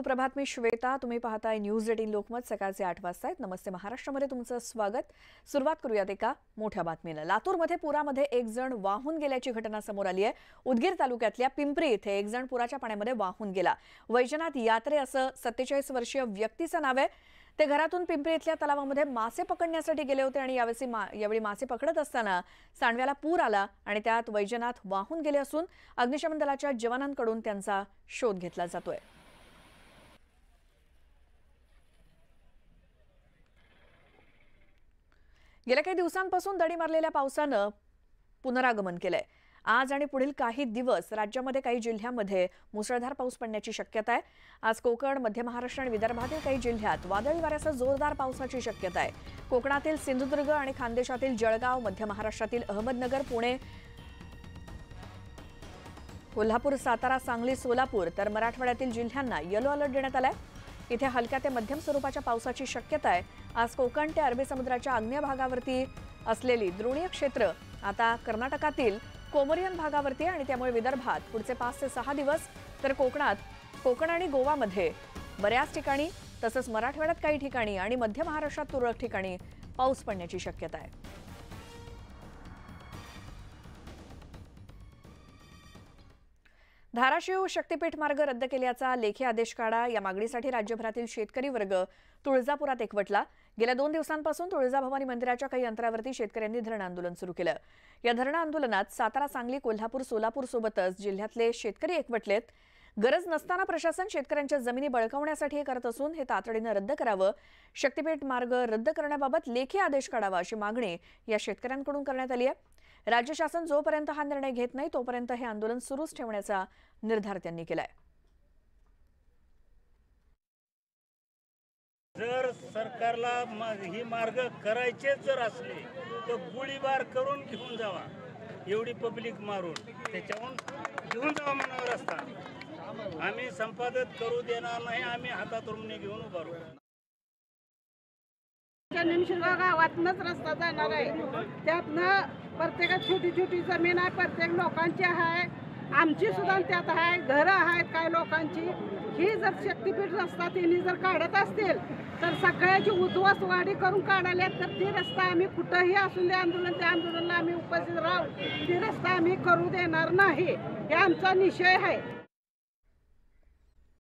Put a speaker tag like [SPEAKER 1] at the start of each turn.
[SPEAKER 1] सुप्रभात मी श्वेता. तुम्ही पाहताय न्यूज एटीन लोकमत. सकाळचे आठ वाजता आहेत. नमस्ते. महाराष्ट्रामध्ये तुमचं स्वागत. सुरुवात करूयात एका मोठ्या बातमीनं लातूरमध्ये पुरामध्ये एक जण वाहून गेल्याची घटना समोर आली आहे. उदगीर तालुक्यातल्या पिंपरी इथे एक जण पुराच्या पाण्यामध्ये वाहून गेला. वैजनाथ यात्रे असं सत्तेचाळीस वर्षीय व्यक्तीचं नाव आहे. ते घरातून पिंपरी इथल्या तलावामध्ये मासे पकडण्यासाठी गेले होते आणि यावेळी मा यावेळी मासे पकडत असताना सांडव्याला पूर आला आणि त्यात वैजनाथ वाहून गेले असून अग्निशमन दलाच्या जवानांकडून त्यांचा शोध घेतला जातोय. गेल्या काही दिवसांपासून दडी मारलेल्या पावसानं पुनरागमन केलंय. आज आणि पुढील काही दिवस राज्यामध्ये काही जिल्ह्यांमध्ये मुसळधार पाऊस पडण्याची शक्यता आहे. आज कोकण मध्य महाराष्ट्र आणि विदर्भातील काही जिल्ह्यात वादळी वाऱ्यासह जोरदार पावसाची शक्यता आहे. कोकणातील सिंधुदुर्ग आणि खानदेशातील जळगाव मध्य महाराष्ट्रातील अहमदनगर पुणे कोल्हापूर सातारा सांगली सोलापूर तर मराठवाड्यातील जिल्ह्यांना येलो अलर्ट देण्यात आलाय. इथे हलक्या ते मध्यम स्वरूपाच्या पावसाची शक्यता आहे. आज कोकण ते अरबी समुद्राच्या आग्नेय भागावरती असलेली द्रोणीय क्षेत्र आता कर्नाटकातील कोमरियन भागावरती आणि त्यामुळे विदर्भात पुढचे पाच ते सहा दिवस तर कोकणात कोकण आणि गोवामध्ये बऱ्याच ठिकाणी तसंच मराठवाड्यात काही ठिकाणी आणि मध्य महाराष्ट्रात तुरळक ठिकाणी पाऊस पडण्याची शक्यता आहे. धाराशिव शक्तीपीठ मार्ग रद्द केल्याचा लेखी आदेश काढा. या मागणीसाठी राज्यभरातील शेतकरी वर्ग तुळजापुरात एकवटला. गेल्या दोन दिवसांपासून तुळजाभवानी मंदिराच्या काही अंतरावरती शेतकऱ्यांनी धरण आंदोलन सुरू केलं. या धरण आंदोलनात सातारा सांगली कोल्हापूर सोलापूर सोबतच जिल्ह्यातले शेतकरी एकवटलेत. गरज नसताना प्रशासन शेतकऱ्यांच्या जमिनी बळकावण्यासाठी हे करत असून हे तातडीनं रद्द करावं. शक्तीपीठ मार्ग रद्द करण्याबाबत लेखी आदेश काढावा अशी मागणी या शेतकऱ्यांकडून करण्यात आली आहे. राज्य शासन जोपर्यंत हा निर्णय घेत नाही तोपर्यंत हे आंदोलन सुरूच ठेवण्याचा निर्धार त्यांनी केलाय.
[SPEAKER 2] जर सरकारला ही मार्ग करायचेच जर असले तर गोळीबार करून घेऊन जावा. एवढी पब्लिक मारून त्याच्याहून घेऊन जावा मनावर रस्ता. आम्ही संपादित करू देणार नाही आम्ही हातातून घेऊन उभारू राहू
[SPEAKER 3] निमशिरगाव गावातनंच रस्ता जाणार आहे. त्यातनं प्रत्येकात छोटी छोटी जमीन आहे प्रत्येक लोकांची आहे. आमची सुद्धा त्यात आहे घरं आहेत काय लोकांची. ही जर शक्तीपीठ रस्ता तिने जर काढत असतील तर सगळ्याची उद्ध्वस्त वाढी करून काढाल्या तर ती रस्ता आम्ही कुठंही असून दे आंदोलन त्या आंदोलनाला आम्ही उपस्थित राहू. ती रस्ता आम्ही करू देणार नाही. हे आमचा निश्चय आहे.